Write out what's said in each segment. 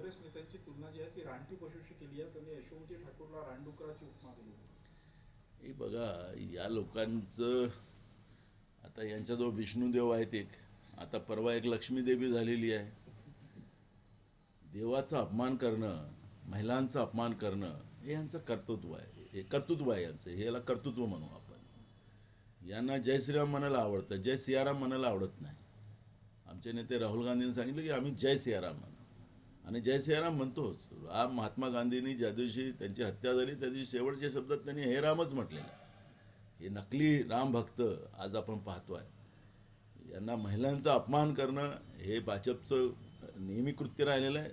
काँग्रेस नेत्यांची तुलना जी आहे ती रानटी पशुशी केली आहे. त्यांनी यशोमती ठाकूरला रानडुकराची उपमा दिली. हे बघा या लोकांचं आता यांच्याजवळ विष्णुदेव आहेत एक. आता परवा एक लक्ष्मीदेवी झालेली आहे. देवाचा अपमान करणं महिलांचा अपमान करणं हे यांचं कर्तृत्व आहे. हे कर्तृत्व आहे यांचं. हे याला कर्तृत्व म्हणू आपण. यांना जय श्रीराम म्हणायला आवडतं. जय सियाराम म्हणायला आवडत नाही. आमचे नेते राहुल गांधींनी सांगितलं की आम्ही जय सियाराम म्हणू. आणि जय सियाराम म्हणतोच राम महात्मा गांधींनी ज्या दिवशी त्यांची हत्या झाली त्या दिवशी शेवटच्या शब्दात त्यांनी हे रामच म्हटलेलं. हे नकली राम भक्त आज आपण पाहतो आहे यांना महिलांचा अपमान करणं हे भाजपचं नेहमी कृत्य राहिलेलं आहे.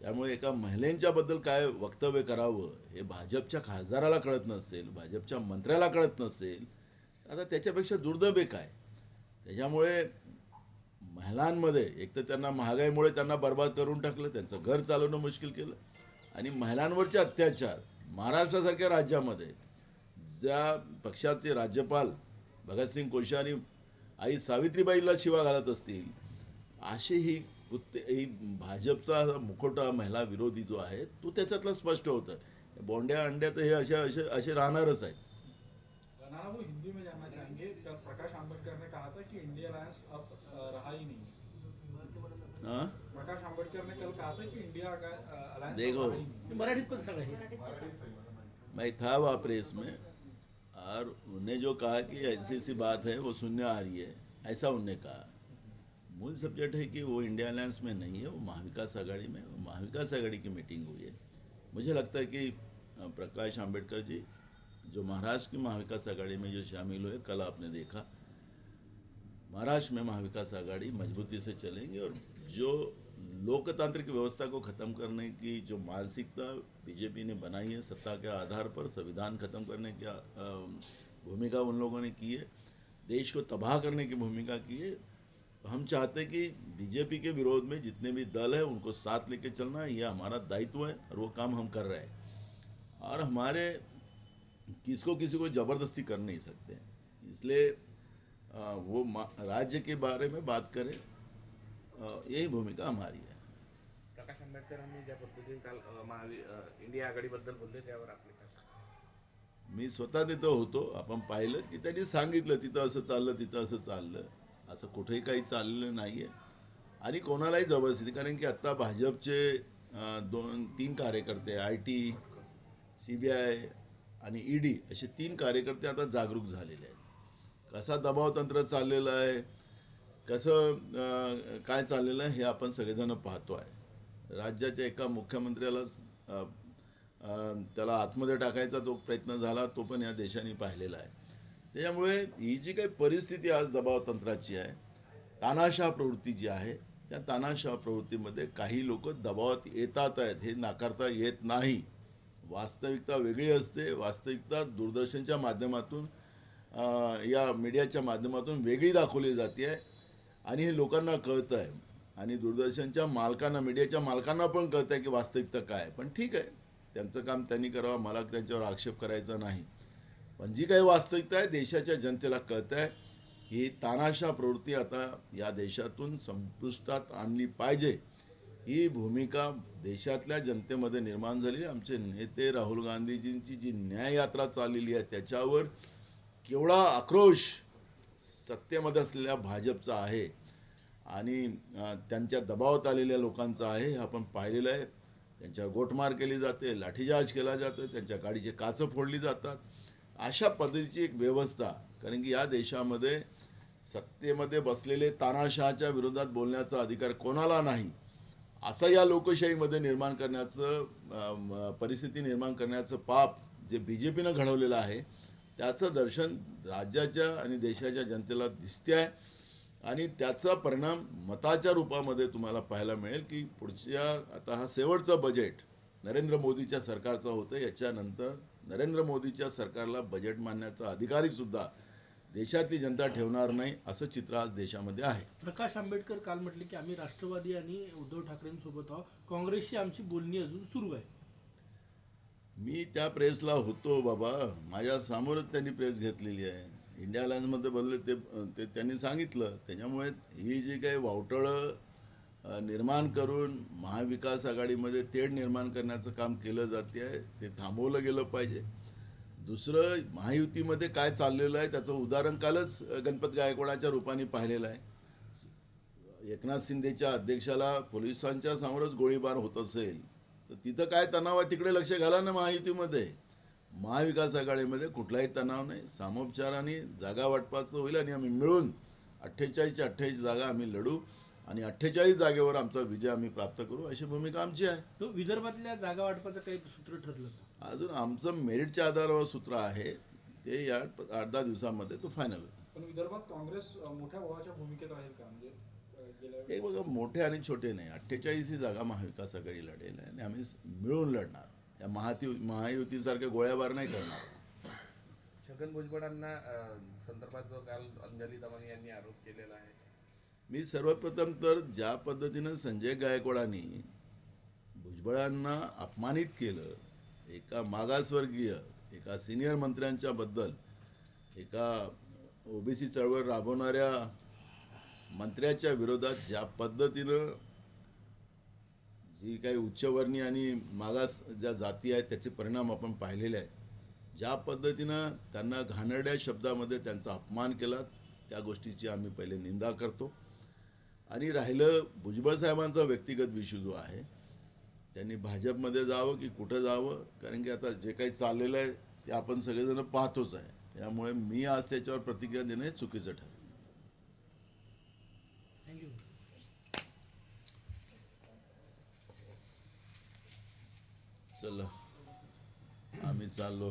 त्यामुळे एका महिलेंच्याबद्दल काय वक्तव्य करावं हे भाजपच्या खासदाराला कळत नसेल भाजपच्या मंत्र्याला कळत नसेल. आता त्याच्यापेक्षा दुर्दैव काय त्याच्यामुळे महिलांमध्ये एक तर त्यांना महागाईमुळे त्यांना बर्बाद करून टाकलं त्यांचं घर चालवणं मुश्किल केलं. आणि महिलांवरचे अत्याचार महाराष्ट्रासारख्या राज्यामध्ये ज्या पक्षाचे राज्यपाल भगतसिंग कोश्यारी आई सावित्रीबाईला शिवा घालत असतील अशी ही कृत्य ही भाजपचा मुखोटा महिला विरोधी जो आहे तो त्याच्यातला स्पष्ट होतं. बोंड्या अंड्या तर हे असे असे असे राहणारच आहेत. हिंदी में जानना चाहेंगे प्रकाश आंबेडकर ने कहा था कि इंडिया अलायंस हाँ? प्रकाश आंबेडकर ने कल कहा था कि इंडिया अलायंस देखो। हे. मैं था वहाँ प्रेस में और उन्हें जो कहा कि ऐसी ऐसी बात है वो सुनने आ रही है ऐसा उनने कहा। मूल सब्जेक्ट है कि वो इंडिया अलायंस में नहीं है वो महाविकास आघाड़ी में वो महाविकास आघाड़ी की मीटिंग हुई है। मुझे लगता है कि प्रकाश आंबेडकर जी जो महाराष्ट्र की महाविकास आघाड़ी में जो शामिल हुए कल आपने देखा। महाराष्ट्र में महाविकास आघाड़ी मजबूती से चलेंगे और जो लोकतांत्रिक व्यवस्था को ख़त्म करने की जो मानसिकता बीजेपी ने बनाई है, सत्ता के आधार पर संविधान ख़त्म करने की भूमिका उन लोगों ने की है, देश को तबाह करने की भूमिका की है, हम चाहते हैं कि बीजेपी के विरोध में जितने भी दल हैं उनको साथ लेके चलना यह हमारा दायित्व है और वो काम हम कर रहे हैं। और हमारे किसको किसी को ज़बरदस्ती कर नहीं सकते। इसलिए वो मा- राज्य के बारे में बात करें यही भूमिका हमारी है। प्रकाश आंबेडकरांनी ज्या पद्धतीने काल महावि इंडिया आघाडीबद्दल बोलले त्यावर आपले मी स्वतः तिथं होतो आपण पाहिलं की त्यांनी सांगितलं तिथं असं चाललं तिथं असं चाललं. असं कुठेही काही चाललेलं नाही आहे आणि कोणालाही जबरदस्ती कारण की आत्ता भाजपचे दोन तीन कार्यकर्ते I T C B I आणि ई डी असे तीन कार्यकर्ते आता जागरूक झालेले आहेत. कसा दबाव तंत्र चाललेलं आहे? कसं काय चाललेलं आहे हे आपण सगळेजण पाहतो आहे. राज्याच्या एका मुख्यमंत्र्यालाच त्याला आतमध्ये टाकायचा तो प्रयत्न झाला तो पण या देशाने पाहिलेला आहे. त्याच्यामुळे ही जी काही परिस्थिती आज दबाव तंत्राची आहे तानाशाह प्रवृत्ती जी आहे त्या तानाशाह प्रवृत्तीमध्ये काही लोक दबावात येतात आहेत हे नाकारता येत नाही. वास्तविकता वेगळी असते वास्तविकता दूरदर्शनच्या माध्यमातून या मीडियाच्या माध्यमातून वेगळी दाखवली जाते आहे आणि हे लोकांना कळतं आहे आणि दूरदर्शनच्या मालकांना मीडियाच्या मालकांना पण कळतं आहे की वास्तविकता काय आहे. पण ठीक आहे. त्यांचं काम त्यांनी करावं मला त्यांच्यावर आक्षेप करायचा नाही. पण जी काही वास्तविकता आहे देशाच्या जनतेला कळत आहे ही तानाशा प्रवृत्ती आता या देशातून संपुष्टात आणली पाहिजे. ही भूमिका देशातल्या जनतेमध्ये निर्माण झाली. आमचे नेते राहुल गांधीजींची जी न्याययात्रा चाललेली आहे त्याच्यावर केवढा आक्रोश सत्तेमध्ये असलेल्या भाजपचा आहे आणि त्यांच्या दबावात आलेल्या लोकांचा आहे हे आपण पाहिलेलं आहे. त्यांच्यावर गोटमार केली जाते लाठीचार्ज केला जातो त्यांच्या गाडीचे काचं फोडली जातात. अशा पद्धतीची एक व्यवस्था कारण की या देशामध्ये सत्तेमध्ये बसलेले तानाशहाच्या विरोधात बोलण्याचा अधिकार कोणाला नाही असं या लोकशाहीमध्ये निर्माण करण्याचं परिस्थिती निर्माण करण्याचं पाप जे बी जे पीनं घडवलेलं आहे त्याचं दर्शन राज्याच्या आणि देशाच्या जनतेला दिसते आहे आणि त्याचा परिणाम मताच्या रूपामध्ये तुम्हाला पाहायला मिळेल की पुढच्या आता हा शेवटचा बजेट नरेंद्र मोदीच्या सरकारचा होतं याच्यानंतर नरेंद्र मोदीच्या सरकारला बजेट मानण्याचा अधिकारीसुद्धा देशातली जनता ठेवणार नाही असं चित्र आज देशामध्ये आहे. प्रकाश आंबेडकर काल म्हटले की आम्ही राष्ट्रवादी आणि उद्धव ठाकरेंसोबत आहोत. काँग्रेसशी आमची बोलणी अजून सुरू आहे. मी त्या प्रेसला होतो बाबा. माझ्या समोरच त्यांनी प्रेस घेतलेली आहे. इंडिया अलायन्समध्ये बोलले ते ते त्यांनी सांगितलं. त्याच्यामुळे ही जी काही वावटळं निर्माण करून महाविकास आघाडीमध्ये तेढ निर्माण करण्याचं काम केलं जाते आहे ते थांबवलं गेलं पाहिजे. दुसरं महायुतीमध्ये काय चाललेलं आहे त्याचं उदाहरण कालच गणपत गायकवाडाच्या रूपाने पाहिलेलं आहे. एकनाथ शिंदेच्या अध्यक्षाला पोलिसांच्या समोरच गोळीबार होत असेल तर तिथं काय तणाव आहे तिकडे लक्ष घाला ना महायुतीमध्ये. महाविकास आघाडीमध्ये कुठलाही तणाव नाही. सामोपचाराने जागा वाटपाचं होईल आणि आम्ही मिळून अठ्ठेचाळीसच्या अठ्ठेचाळीस जागा आम्ही लढू आणि अठ्ठेचाळीस जागेवर आमचा विजय आम्ही प्राप्त करू अशी भूमिका आमची आहे. तो विदर्भातल्या जागा वाटपाचं काही सूत्र ठरलं का? अजून आमचं मेरिटच्या आधारावर सूत्र आहे. ते या आठ दहा दिवसामध्ये तो फायनल होईल. पण विदर्भात काँग्रेस मोठ्या भावाच्या भूमिकेत राहील का? म्हणजे हे बघा मोठे आणि छोटे नाही. अठ्ठेचाळीस ही जागा महाविकास आघाडी लढेल आणि आम्ही मिळून लढणार. या महाती महायुतीसारख्या गोळ्याबार नाही करणार. छगन भुजबळांना संदर्भात जो काल अंजली दमन यांनी आरोप केलेला आहे. मी सर्वप्रथम तर ज्या पद्धतीनं संजय गायकवाडांनी भुजबळांना अपमानित केलं एका मागासवर्गीय एका सिनियर मंत्र्यांच्या बद्दल एका ओबीसी चळवळ राबवणाऱ्या मंत्र्याच्या विरोधात ज्या पद्धतीनं जी काही उच्चवर्णीय आणि मागास ज्या जाती आहेत त्याचे परिणाम आपण पाहिलेले आहेत ज्या पद्धतीनं त्यांना घाणेरड्या शब्दामध्ये त्यांचा अपमान केला त्या गोष्टीची आम्ही पहिले निंदा करतो. आणि राहिलं भुजबळ साहेबांचा व्यक्तिगत विषय जो आहे त्यांनी भाजपमध्ये जावं की कुठं जावं कारण की आता जे काही चाललेलं आहे ते आपण सगळेजण पाहतोच आहे. त्यामुळे मी आज त्याच्यावर प्रतिक्रिया देणं हे चुकीचं ठरेल. चला आम्ही चाललो